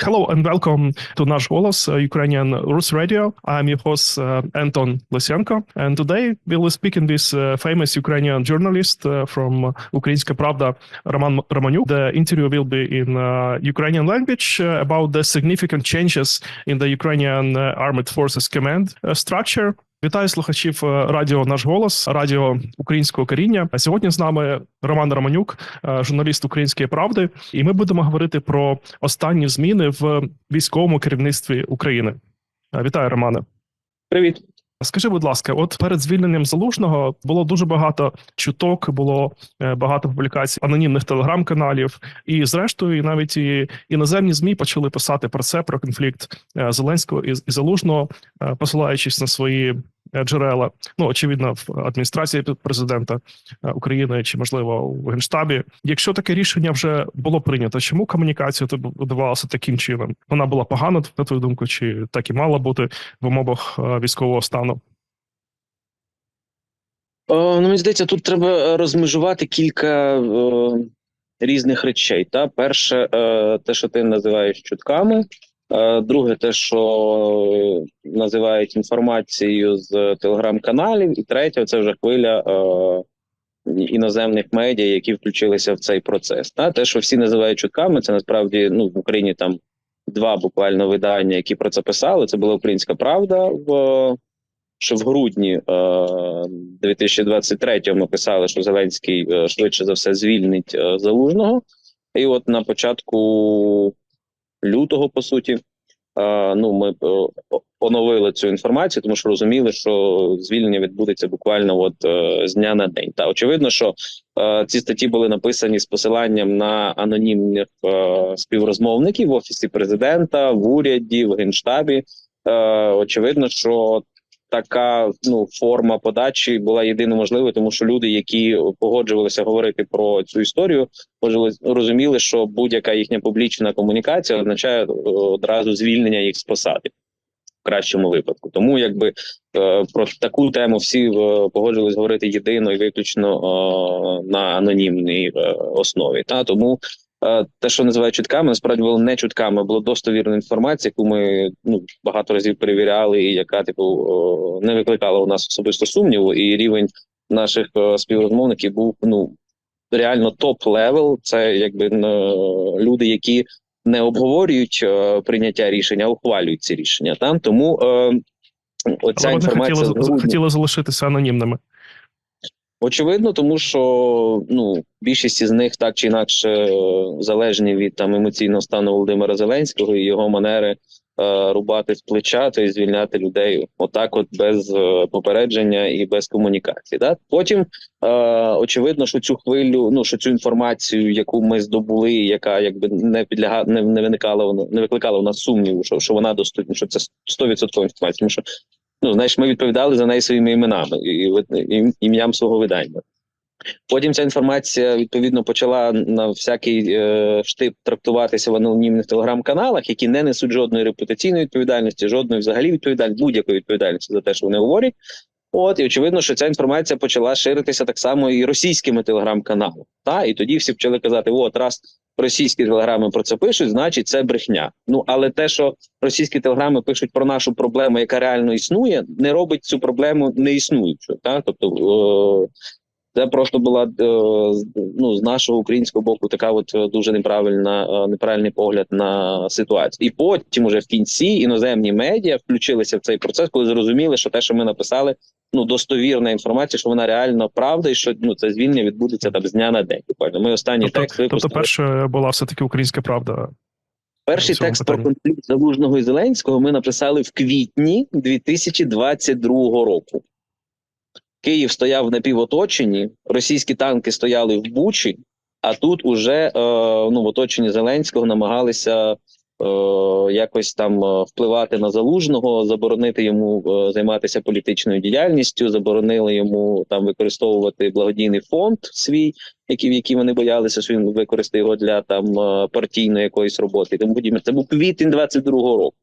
Hello and welcome to Nash Golos, uh, Ukrainian Rus Radio. I'm your host uh, Anton Lysenko, and today we will be speaking with uh, famous Ukrainian journalist uh, from Ukrainska Pravda, Roman Romaniuk. The interview will be in uh, Ukrainian language uh, about the significant changes in the Ukrainian Armed Forces Command structure. Вітаю слухачів е, радіо Наш голос, радіо українського коріння. А Сьогодні з нами Роман Романюк, е, журналіст Української правди, і ми будемо говорити про останні зміни в військовому керівництві України. Е, Вітаю, Романе. Привіт. Скажи, будь ласка, от перед звільненням залужного було дуже багато чуток, було багато публікацій анонімних телеграм-каналів, і зрештою, навіть і іноземні змі почали писати про це про конфлікт Зеленського і, залужного, посилаючись на свої джерела. Ну очевидно, в адміністрації президента е, України чи можливо у генштабі. Якщо таке рішення вже було прийнято, чому комунікація тобі відбувалася таким чином? Вона була погана на твою думку, чи так і мала бути в умовах е, військового стану? О, ну, мені здається, тут треба е, розмежувати кілька е, різних речей. Та перше, е, те, що ти називаєш чутками. Е, друге, те, що називають інформацією з телеграм-каналів, і третє, це вже хвиля е, іноземних медіа, які включилися в цей процес. Та те, що всі називають чутками, це насправді ну в Україні там два буквально видання, які про це писали. Це була Українська Правда в що в грудні е, 2023-го ми писали, що Зеленський е, швидше за все звільнить е, залужного. І от на початку лютого, по суті, ну ми е, оновили цю інформацію, тому що розуміли, що звільнення відбудеться буквально от е, з дня на день. Та очевидно, що е, ці статті були написані з посиланням на анонімних співрозмовників в офісі президента, в уряді, в генштабі. Очевидно, що така ну форма подачі була єдино можливою, тому що люди, які погоджувалися говорити про цю історію, розуміли, що будь-яка їхня публічна комунікація означає е, одразу звільнення їх з посади в кращому випадку. Тому якби е, про таку тему всі е, погоджувалися говорити єдино і виключно на анонімній основі. Та тому те, що називають чутками, насправді було не чутками, було достовірна інформація, яку ми ну багато разів перевіряли, і яка типу не викликала у нас особисто сумніву, і рівень наших е, співрозмовників був ну реально топ левел. Це якби люди, які не обговорюють е, прийняття рішення, а ухвалюють ці рішення. Там тому оця Але вони інформація хотіли, хотіли залишитися анонімними. Очевидно, тому що ну більшість із них так чи інакше е, залежні від там емоційного стану Володимира Зеленського і його манери е, рубати з плеча та й звільняти людей, отак, от без е, попередження і без комунікації. Да? Потім е, очевидно, що цю хвилю, ну що цю інформацію, яку ми здобули, яка якби не підлягала, не, не виникала, не викликала у нас сумніву, що що вона доступна, що це 100% інформація, тому що ну знаєш, ми відповідали за неї своїми іменами і, ім'ям свого видання. Потім ця інформація відповідно почала на всякий е, штип трактуватися в анонімних телеграм-каналах, які не несуть жодної репутаційної відповідальності, жодної взагалі відповідальності, будь-якої відповідальності за те, що вони говорять. От і очевидно, що ця інформація почала ширитися так само і російськими телеграм-каналами. Та і тоді всі почали казати: от раз російські телеграми про це пишуть, значить це брехня. Ну але те, що російські телеграми пишуть про нашу проблему, яка реально існує, не робить цю проблему неіснуючою. Так, тобто. Це просто була ну з нашого українського боку така от дуже неправильна неправильний погляд на ситуацію. І потім, уже в кінці, іноземні медіа включилися в цей процес, коли зрозуміли, що те, що ми написали, ну достовірна інформація, що вона реально правда, і що ну це звільнення відбудеться там з дня на день. Буквально ми останній тобто, текст випустили. Тобто, перша була все таки українська правда. Перший текст питанні. про конфлікт Залужного і Зеленського ми написали в квітні 2022 року. Київ стояв в напівоточенні, російські танки стояли в Бучі, а тут уже е, ну в оточенні Зеленського намагалися якось там е, впливати на залужного, заборонити йому е, займатися політичною діяльністю, заборонили йому там використовувати благодійний фонд свій, який в який вони боялися, що він використає його для там партійної якоїсь роботи. Тому подібне це був квітень 22-го року.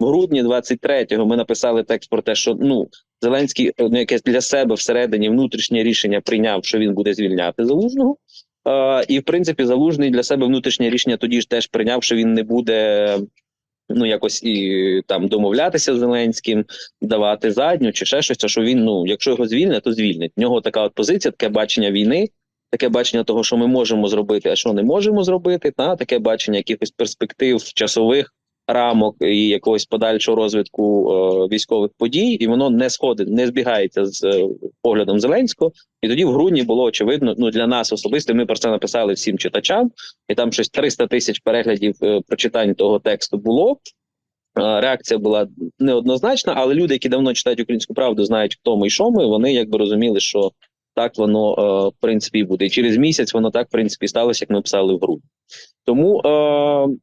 В грудні 23-го ми написали текст про те, що ну Зеленський ну, якесь для себе всередині внутрішнє рішення прийняв, що він буде звільняти залужного. І в принципі, залужний для себе внутрішнє рішення тоді ж теж прийняв, що він не буде. Ну, якось і там домовлятися з Зеленським, давати задню чи ще щось, що він, ну, якщо його звільнять, то звільнить. В нього така от позиція, таке бачення війни, таке бачення того, що ми можемо зробити, а що не можемо зробити, та таке бачення якихось перспектив часових рамок і якогось подальшого розвитку е, військових подій, і воно не сходить, не збігається з е, поглядом Зеленського. І тоді в грудні було очевидно. Ну для нас особисто ми про це написали всім читачам, і там щось 300 тисяч переглядів е, прочитань того тексту було. Е, Реакція була неоднозначна, але люди, які давно читають українську правду, знають, хто ми і що ми. Вони якби розуміли, що так воно е, в принципі буде. І через місяць воно так в принципі сталося, як ми писали в грудні. Тому е,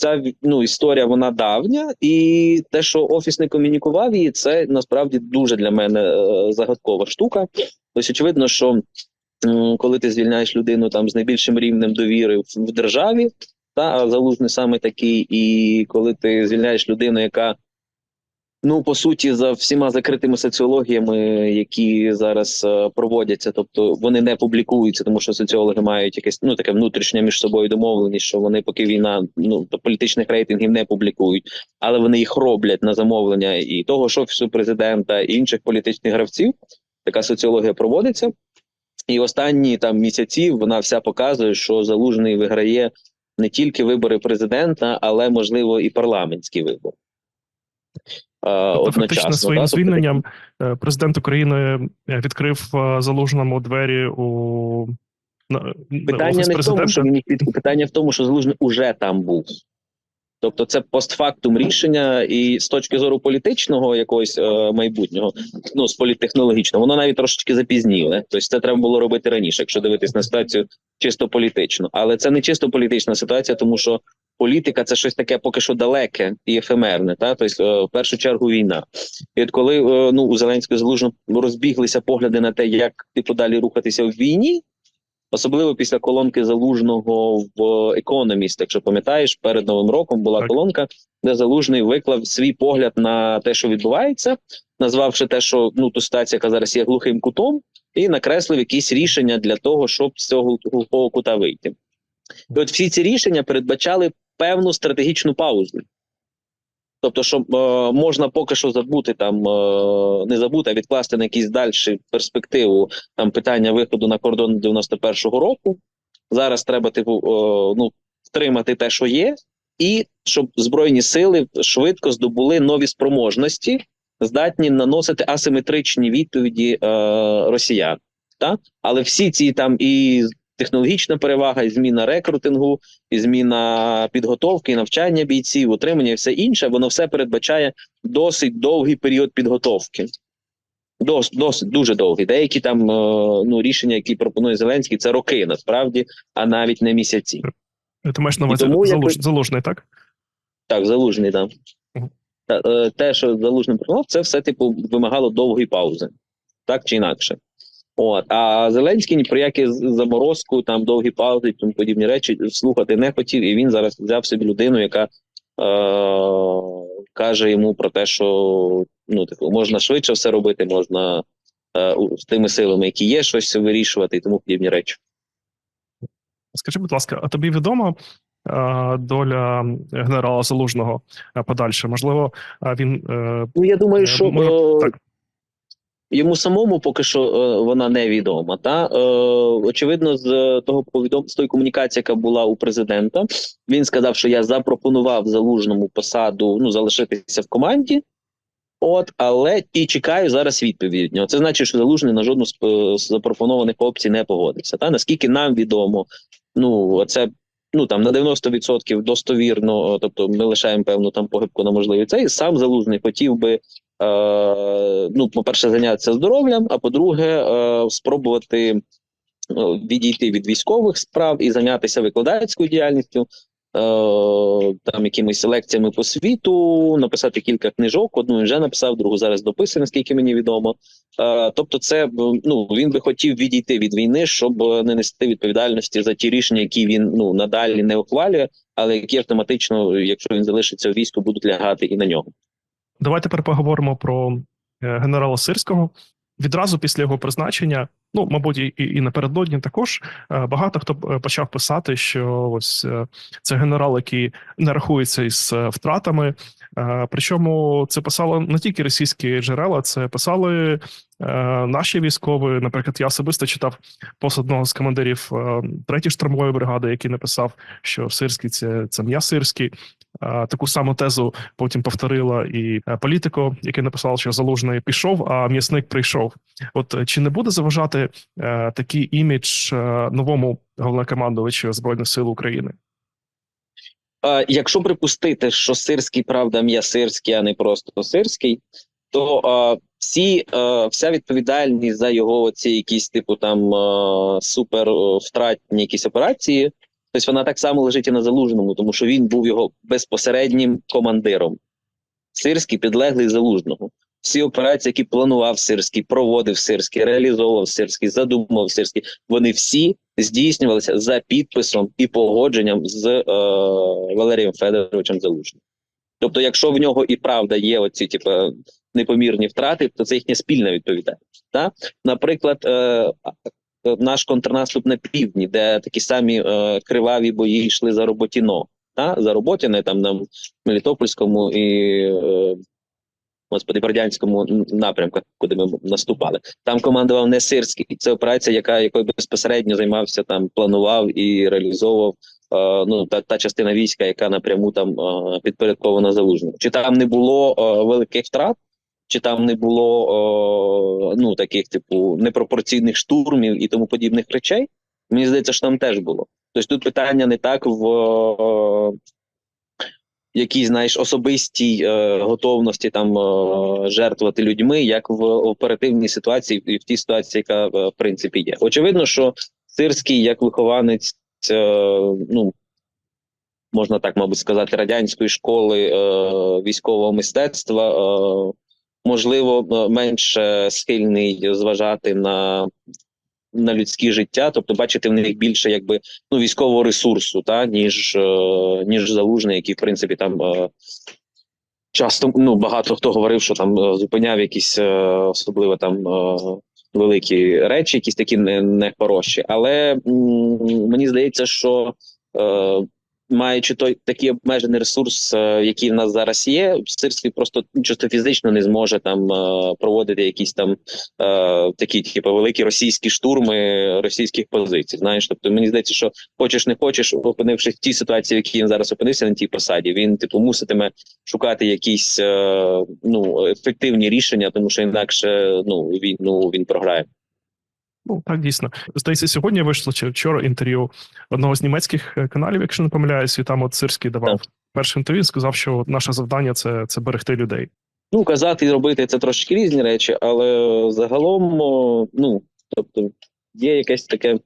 ця ну, історія вона давня, і те, що офіс не комунікував її, це насправді дуже для мене е, загадкова штука. Ось очевидно, що коли ти звільняєш людину там з найбільшим рівнем довіри в державі, та а залужний саме такий, і коли ти звільняєш людину, яка ну по суті за всіма закритими соціологіями, які зараз е, проводяться, тобто вони не публікуються, тому що соціологи мають якесь ну таке внутрішнє між собою домовленість, що вони поки війна ну до політичних рейтингів не публікують, але вони їх роблять на замовлення і того ж офісу президента і інших політичних гравців. Така соціологія проводиться. І останні там місяці вона вся показує, що залужний виграє не тільки вибори президента, але можливо і парламентські вибори. Е, Тобто, фактично, своїм? Тобто, звільненням е, президент України е, відкрив залужному двері у Питання офіс не в тому, що він їх від... питання в тому, що залужний уже там був. Тобто, це постфактум рішення, і з точки зору політичного якогось е, майбутнього, ну з політтехнологічного, воно навіть трошечки запізніле. Тобто, це треба було робити раніше, якщо дивитись на ситуацію чисто політично. Але це не чисто політична ситуація, тому що політика це щось таке поки що далеке і ефемерне. Та тобто, е, в першу чергу війна. І от коли е, ну у Зеленського залужно розбіглися погляди на те, як типу далі рухатися в війні. Особливо після колонки залужного в Economist, якщо пам'ятаєш, перед новим роком була Так. колонка, де залужний виклав свій погляд на те, що відбувається, назвавши те, що ну ту ситуацію, яка зараз є глухим кутом, і накреслив якісь рішення для того, щоб з цього глухого кута вийти. І от всі ці рішення передбачали певну стратегічну паузу. Тобто, що е, можна поки що забути там, е, не забути, а відкласти на якісь дальші перспективу там питання виходу на кордон 91-го року. Зараз треба, типу, е, ну, втримати те, що є, і щоб збройні сили швидко здобули нові спроможності, здатні наносити асиметричні відповіді е, росіян. Так? Але всі ці там і технологічна перевага, і зміна рекрутингу, і зміна підготовки, і навчання бійців, утримання і все інше, воно все передбачає досить довгий період підготовки. Дос, досить дуже довгий. Деякі там е, ну, рішення, які пропонує Зеленський, це роки насправді, а навіть не місяці. Ти маєш на увазі тому, якби- залужний, так? Так, залужний, да. Мгм. Та, е, те, що залужний пропонував, це все типу вимагало довгої паузи, так чи інакше. От, а Зеленський ні про які заморозку, там довгі паузи і тому подібні речі слухати не хотів, і він зараз взяв собі людину, яка е- каже йому про те, що ну, типу, можна швидше все робити, можна е- з тими силами, які є, щось вирішувати і тому подібні речі. Скажи, будь ласка, а тобі відома е, доля генерала Залужного е, подальше? Можливо, е, він е, Ну, я думаю, Е, що може, так. Йому самому поки що е, вона невідома. Та е, очевидно, з того повідом з тої комунікації, яка була у президента, він сказав, що я запропонував залужному посаду ну залишитися в команді. От, але і чекаю зараз відповіді від нього. Це значить, що залужний на жодну з, е, запропонованих опцій не погодився. Та наскільки нам відомо, ну це ну там на 90% достовірно, тобто ми лишаємо певну там погибку на можливі цей. Сам залужний хотів би ну, по-перше, зайнятися здоров'ям, а по-друге, е, спробувати е, відійти від військових справ і зайнятися викладацькою діяльністю. е, Там якимись лекціями по світу, написати кілька книжок. Одну вже написав, другу зараз дописує, наскільки мені відомо. Е, Тобто, це ну він би хотів відійти від війни, щоб е, не нести відповідальності за ті рішення, які він ну надалі не ухвалює, але які автоматично, якщо він залишиться в війську, будуть лягати і на нього. Давай тепер поговоримо про е, генерала Сирського. Відразу після його призначення ну мабуть, і, і напередодні також е, багато хто е, почав писати, що ось це генерал, який не рахується із втратами. Причому це писало не тільки російські джерела, це писали наші військові. Наприклад, я особисто читав пост одного з командирів е, третьої штурмової бригади, який написав, що сирський це, це м'я сирський. Е, Таку саму тезу потім повторила і е, політико, який написав, що залужний пішов, а м'ясник прийшов. От е, чи не буде заважати е, такий імідж новому головнокомандувачу збройних сил України? Якщо припустити, що сирський, правда, м'ясирський, а не просто сирський, то а, всі, а, вся відповідальність за його ці якісь типу там супер втратні якісь операції, тобто вона так само лежить і на залужному, тому що він був його безпосереднім командиром. Сирський підлеглий залужного. Всі операції, які планував Сирський, проводив Сирський, реалізовував Сирський, задумав Сирський, вони всі здійснювалися за підписом і погодженням з е, Валерієм Федоровичем Залужним. Тобто, якщо в нього і правда є оці типу, непомірні втрати, то це їхня спільна відповідальність. Та? Наприклад, е, наш контрнаступ на півдні, де такі самі е, криваві бої йшли за Роботіно, та? за Роботіне, там на Мелітопольському і е, господи, Бердянському напрямку, куди ми наступали. Там командував не Сирський. Це операція, яка якою безпосередньо займався там, планував і реалізовував. е, Ну, та, та частина війська, яка напряму там е, підпорядкована залужному. Чи там не було е, великих втрат, чи там не було е, ну таких, типу, непропорційних штурмів і тому подібних речей? Мені здається, що там теж було. Тобто тут питання не так в е, якій, знаєш, особистій е, готовності там е, жертвувати людьми, як в оперативній ситуації і в тій ситуації, яка е, в принципі є. Очевидно, що Сирський, як вихованець, е, ну можна так, мабуть, сказати, радянської школи е, військового мистецтва, е, можливо, е, менше схильний зважати на. На людське життя, тобто бачити в них більше якби ну військового ресурсу, та ніж е, ніж залужний, який в принципі там е, часто ну багато хто говорив, що там зупиняв якісь особливо там великі речі, якісь такі не, нехороші. Але м, мені здається, що маючи той такий обмежений ресурс, е, який в нас зараз є, Сирський просто чисто фізично не зможе там е, проводити якісь там е, такі, типу, великі російські штурми російських позицій. Знаєш, тобто мені здається, що хочеш не хочеш, опинившись в тій ситуації, в якій він зараз опинився на тій посаді, він типу муситиме шукати якісь ну ефективні рішення, тому що інакше ну він ну він програє. Ну так дійсно здається, сьогодні вийшло чи вчора інтерв'ю одного з німецьких е, каналів, якщо не помиляюсь, і там от Сирський давав перше інтерв'ю. Сказав, що наше завдання це, це берегти людей. Ну казати і робити це трошки різні речі, але загалом, ну тобто, є якесь таке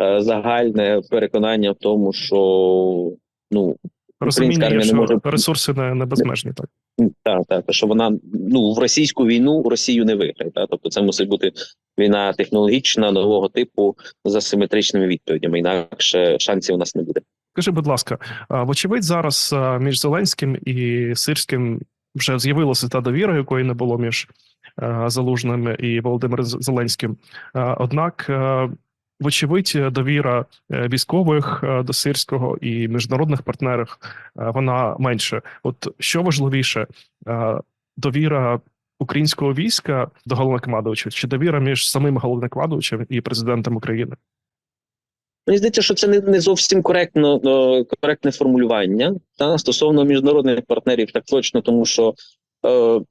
е, загальне переконання в тому, що ну Розуміння, армія є, не що може- ресурси не, не безмежні. Так Так, так, що вона ну в російську війну Росію не виграє. Так? Тобто це мусить бути війна технологічна, нового типу з асиметричними відповідями. Інакше шансів у нас не буде. скажи, будь ласка, вочевидь, зараз між Зеленським і Сирським вже з'явилася та довіра, якої не було між Залужним і Володимиром Зеленським. Однак, вочевидь, довіра е, військових до сирського і міжнародних партнерів вона менше. От що важливіше, довіра українського війська до головнокомандувача чи довіра між самим головнокомандувачем і президентом України? Мені здається, що це не, не зовсім коректно е, коректне формулювання та стосовно міжнародних партнерів, так точно, тому що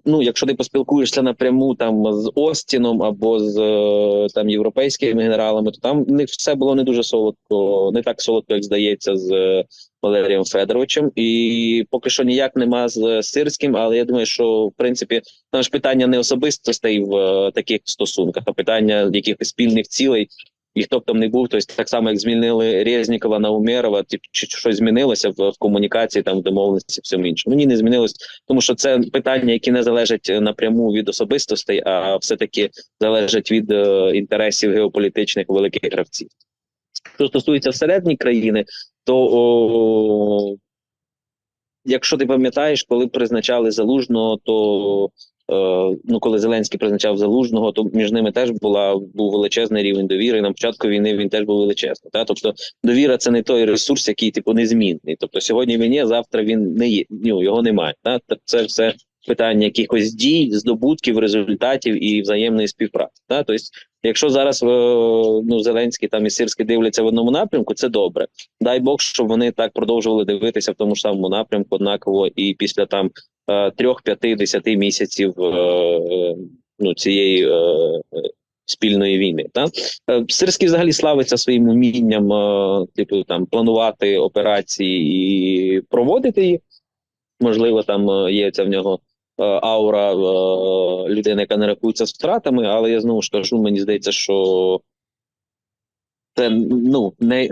ну, якщо ти поспілкуєшся напряму там з Остіном або з е, там європейськими генералами, то там них все було не дуже солодко, не так солодко, як здається, з е, Валерієм Федоровичем. І поки що ніяк нема з Сирським, але я думаю, що в принципі там ж питання не особистостей в е, таких стосунках, а питання якихось спільних цілей. І хто б там не був, тобто так само, як змінили Резнікова на Умєрова, тип, чи щось змінилося в, в комунікації, там в домовленості, всьому іншому. Ні, не змінилось, тому що це питання, які не залежать е, напряму від особистостей, а все-таки залежать від е, інтересів геополітичних великих гравців. Що стосується всередині країни, то о, якщо ти пам'ятаєш, коли призначали залужного, то ну коли Зеленський призначав залужного, то між ними теж була був величезний рівень довіри. На початку війни він теж був величезний. Та тобто довіра це не той ресурс, який типу незмінний. Тобто сьогодні він є, завтра він не є. Ну його немає. Та це все питання якихось дій, здобутків, результатів і взаємної співпраці. Та тобто, якщо зараз е, ну Зеленський там і Сирський дивляться в одному напрямку, це добре. Дай Бог, щоб вони так продовжували дивитися в тому ж самому напрямку, однаково, і після там е, трьох, п'яти, десяти місяців е, ну цієї спільної війни. Та Сирський взагалі славиться своїм умінням, типу там планувати операції і проводити їх. Можливо, там є ця в нього аура е, людини, яка не рахується з втратами, але я знову ж кажу, мені здається, що це ну не,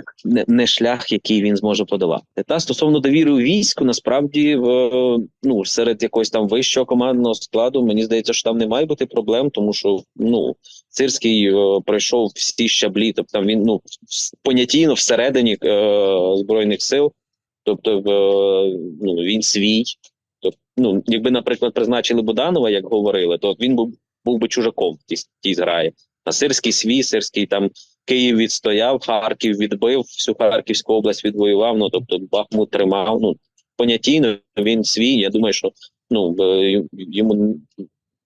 не, шлях, який він зможе подавати. Та стосовно довіри у війську, насправді в ну серед якогось там вищого командного складу, мені здається, що там не має бути проблем, тому що ну Сирський е, пройшов всі щаблі, тобто там він ну понятійно всередині е, збройних сил, тобто е, ну він свій. Тобто, ну, якби, наприклад, призначили Буданова, як говорили, то він був був би чужаком в тій, тій зграї. А Сирський свій, Сирський там Київ відстояв, Харків відбив, всю Харківську область відвоював. Ну тобто Бахмут тримав. Ну понятійно він свій. Я думаю, що ну е, йому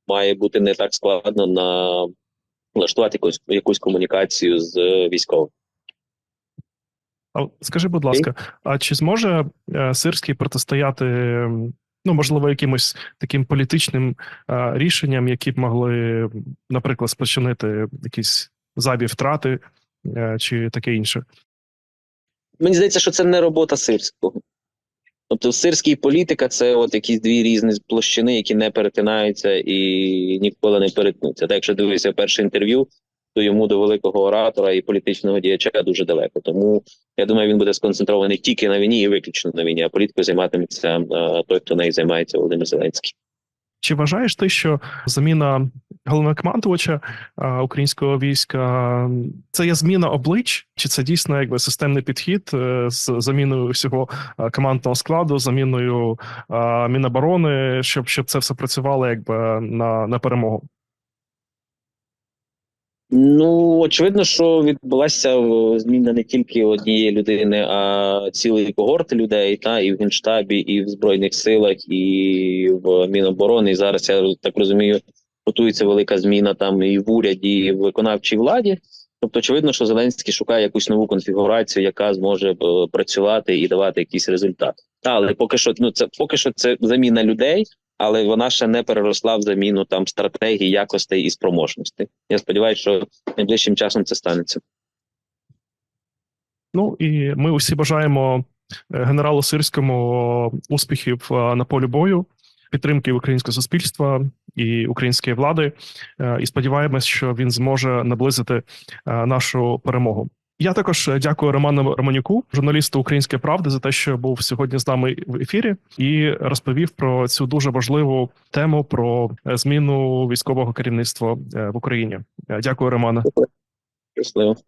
має бути не так складно на влаштувати якусь якусь комунікацію з е, військовим. Скажи, будь ласка, а чи зможе е, Сирський протистояти, ну можливо, якимось таким політичним е, рішенням, які б могли, наприклад, спричинити якісь зайві втрати е, чи таке інше? Мені здається, що це не робота сирського. Тобто, сирський політика це от якісь дві різні площини, які не перетинаються і ніколи не перетнуться. Так, якщо дивишся перше інтерв'ю, то йому до великого оратора і політичного діяча дуже далеко. Тому я думаю, він буде сконцентрований тільки на війні і виключно на війні, а політикою займатиметься е, той, хто нею займається Володимир Зеленський. Чи вважаєш ти, що заміна головнокомандувача е, українського війська це є зміна облич, чи це дійсно якби системний підхід е, з заміною всього командного складу, заміною Міноборони, щоб, щоб це все працювало якби на, на перемогу? Ну очевидно, що відбулася е, зміна не тільки однієї людини, а цілої когорти людей, та і в генштабі, і в збройних силах, і в Міноборони. І зараз я так розумію, готується велика зміна там і в уряді, і в виконавчій владі. Тобто, очевидно, що Зеленський шукає якусь нову конфігурацію, яка зможе е, працювати і давати якийсь результат. Та, але поки що, ну це поки що це заміна людей, але вона ще не переросла в заміну там стратегії, якостей і спроможностей. Я сподіваюся, що найближчим часом це станеться. Ну і ми усі бажаємо е, генералу Сирському успіхів е, на полі бою, підтримки українського суспільства і української влади. Е, І сподіваємось, що він зможе наблизити е, нашу перемогу. Я також е, дякую Роману Романюку, журналісту Української правди, за те, що був сьогодні з нами в ефірі, і розповів про цю дуже важливу тему про е, зміну військового керівництва е, в Україні. Дякую, Романе. Щасливо.